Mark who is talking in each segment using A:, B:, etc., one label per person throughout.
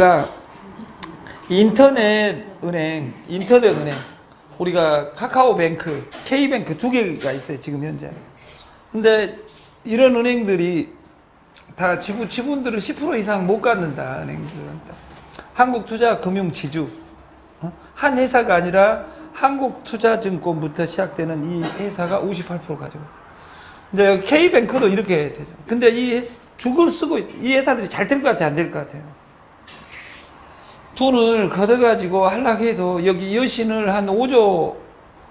A: 그러니까 인터넷 은행, 인터넷 은행, 우리가 카카오뱅크, K뱅크 두 개가 있어요 지금 현재. 근데 이런 은행들이 다 지분 지분들을 10% 이상 못 갖는다 은행들은. 한국투자금융지주 어? 한 회사가 아니라 한국투자증권부터 시작되는 이 회사가 58% 가지고 있어요. 이제 K뱅크도 이렇게 되죠. 근데 이 죽을 쓰고 이 회사들이 잘 될 것 같아요, 안 될 것 같아요. 돈을 걷어가지고 하려고 해도 여기 여신을 한 5조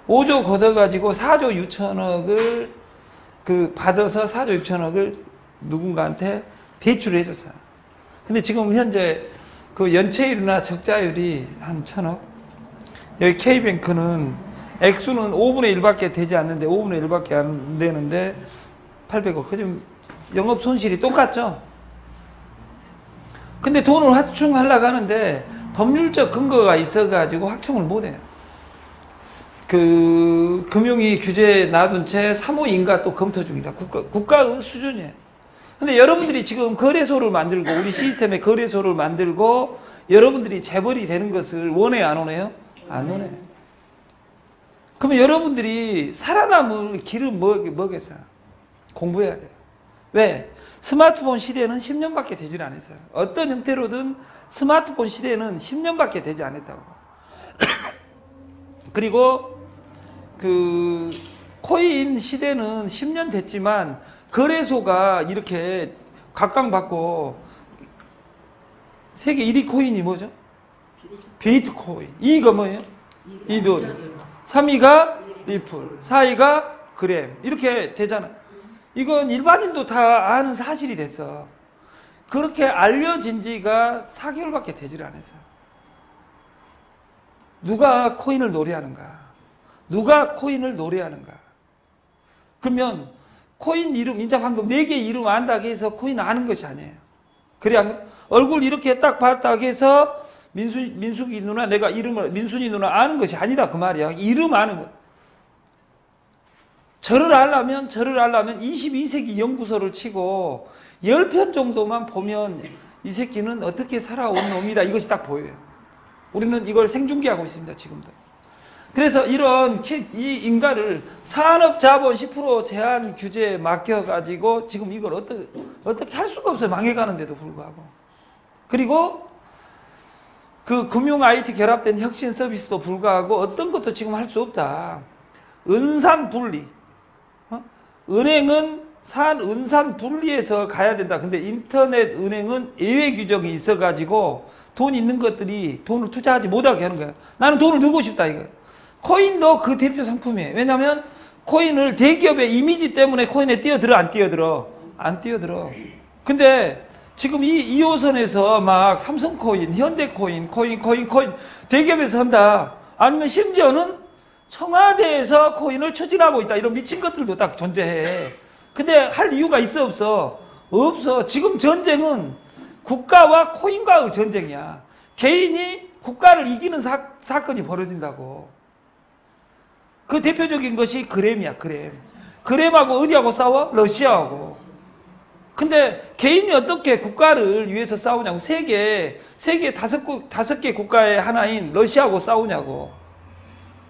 A: 5조 걷어가지고 4조 6천억을 그 받아서 4조 6천억을 누군가한테 대출해 줬어요. 근데 지금 현재 그 연체율이나 적자율이 한 천억. 여기 K뱅크는 액수는 5분의 1밖에 되지 않는데 5분의 1밖에 안 되는데 800억. 그좀 영업 손실이 똑같죠. 근데 돈을 확충하려고 하는데 법률적 근거가 있어가지고 확충을 못해요. 그 금융위 규제 놔둔 채 사모인가 또 검토 중이다. 국가 국가 수준이에요. 근데 여러분들이 지금 거래소를 만들고 우리 시스템에 거래소를 만들고 여러분들이 재벌이 되는 것을 원해요, 안 원해요? 안 원해요. 그러면 여러분들이 살아남을 길을 뭐겠어요? 공부해야 돼요. 왜? 스마트폰 시대는 10년밖에 되질 않았어요. 어떤 형태로든 스마트폰 시대는 10년밖에 되지 않았다고. 그리고 그 코인 시대는 10년 됐지만 거래소가 이렇게 각광받고 세계 1위 코인이 뭐죠? 비트코인. 2위가 뭐예요? 이돈. 3위가 리플. 4위가 그램. 이렇게 되잖아. 이건 일반인도 다 아는 사실이 됐어. 그렇게 알려진 지가 4개월밖에 되질 않았어요. 누가 코인을 노래하는가? 누가 코인을 노래하는가? 그러면 코인 이름, 인자 방금 4개 이름 안다고 해서 코인 아는 것이 아니에요. 그래, 안, 얼굴 이렇게 딱 봤다고 해서 민수, 민숙이 누나, 내가 이름을, 민순이 누나 아는 것이 아니다. 그 말이야. 이름 아는 거. 절을 하려면, 절을 하려면 22세기 연구소를 치고 10편 정도만 보면 이 새끼는 어떻게 살아온 놈이다. 이것이 딱 보여요. 우리는 이걸 생중계하고 있습니다. 지금도. 그래서 이런 이 인가를 산업자본 10% 제한 규제에 맡겨가지고 지금 이걸 어떻게, 어떻게 할 수가 없어요. 망해가는데도 불구하고. 그리고 그 금융 IT 결합된 혁신 서비스도 불구하고 어떤 것도 지금 할 수 없다. 은산 분리. 어? 은행은 산 은산 분리해서 가야 된다. 근데 인터넷 은행은 예외 규정이 있어가지고 돈 있는 것들이 돈을 투자하지 못하게 하는 거야. 나는 돈을 넣고 싶다 이거야. 코인도 그 대표 상품이에요. 왜냐하면 코인을 대기업의 이미지 때문에 코인에 뛰어들어 안 뛰어들어? 안 뛰어들어. 근데 지금 이 2호선에서 막 삼성코인, 현대코인, 코인, 코인, 코인 대기업에서 한다. 아니면 심지어는 청와대에서 코인을 추진하고 있다. 이런 미친 것들도 딱 존재해. 근데 할 이유가 있어 없어? 없어. 지금 전쟁은 국가와 코인과의 전쟁이야. 개인이 국가를 이기는 사, 사건이 벌어진다고. 그 대표적인 것이 그램이야, 그램. 그램하고 어디하고 싸워? 러시아하고. 근데 개인이 어떻게 국가를 위해서 싸우냐고. 세계, 세계 다섯, 다섯 개 국가의 하나인 러시아하고 싸우냐고.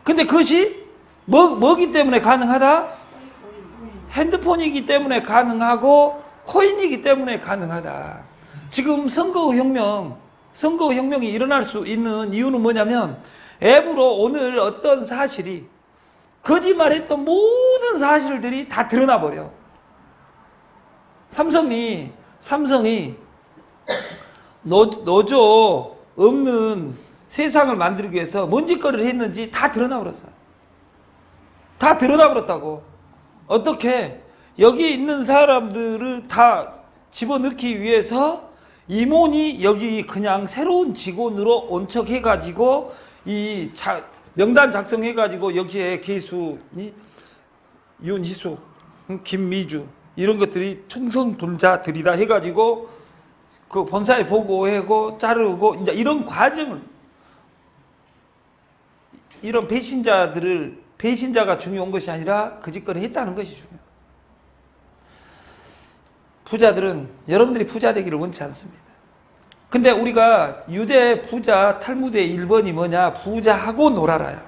A: 근데 그것이 뭐, 뭐기 때문에 가능하다? 핸드폰이기 때문에 가능하고 코인이기 때문에 가능하다. 지금 선거혁명, 선거혁명이 일어날 수 있는 이유는 뭐냐면 앱으로 오늘 어떤 사실이 거짓말했던 모든 사실들이 다 드러나 버려. 삼성이 삼성이 노조 없는 세상을 만들기 위해서 뭔 짓거리를 했는지 다 드러나 버렸어. 다 드러나 버렸다고. 어떻게 여기 있는 사람들을 다 집어넣기 위해서 임원이 여기 그냥 새로운 직원으로 온척해가지고 이 자, 명단 작성해가지고 여기에 개수니 윤희수, 김미주 이런 것들이 충성 분자들이다 해가지고 그 본사에 보고하고 자르고 이제 이런 과정을 이런 배신자들을 배신자가 중요한 것이 아니라 그 짓거리 했다는 것이 중요해요. 부자들은 여러분들이 부자 되기를 원치 않습니다. 근데 우리가 유대 부자 탈무드의 1번이 뭐냐? 부자하고 놀아라야.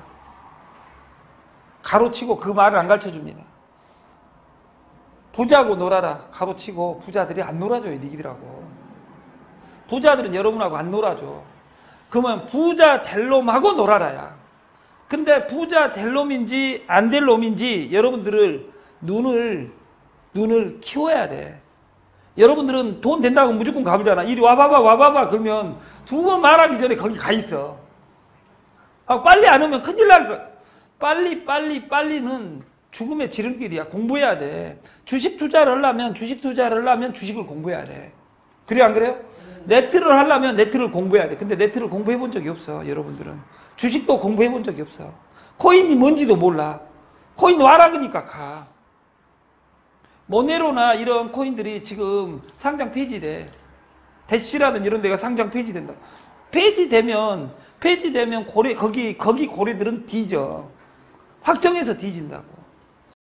A: 가로치고 그 말을 안 가르쳐 줍니다. 부자하고 놀아라. 가로치고 부자들이 안 놀아줘요, 니기들하고. 부자들은 여러분하고 안 놀아줘. 그러면 부자 될 놈하고 놀아라야. 근데 부자 될 놈인지 안 될 놈인지 여러분들을 눈을 눈을 키워야 돼. 여러분들은 돈 된다고 무조건 가보잖아. 이리 와봐봐, 와봐봐. 그러면 두 번 말하기 전에 거기 가 있어. 아, 빨리 안 오면 큰일 날 거. 빨리, 빨리, 빨리는 죽음의 지름길이야. 공부해야 돼. 주식 투자를 하려면, 주식 투자를 하려면 주식을 공부해야 돼. 그래, 안 그래요? 네트를 하려면 네트를 공부해야 돼. 근데 네트를 공부해 본 적이 없어, 여러분들은. 주식도 공부해 본 적이 없어. 코인이 뭔지도 몰라. 코인 와라 그니까 가. 모네로나 이런 코인들이 지금 상장 폐지돼. 대시라든 이런 데가 상장 폐지된다. 폐지되면 폐지되면 고래 거기 거기 고래들은 뒤져. 확정해서 뒤진다고.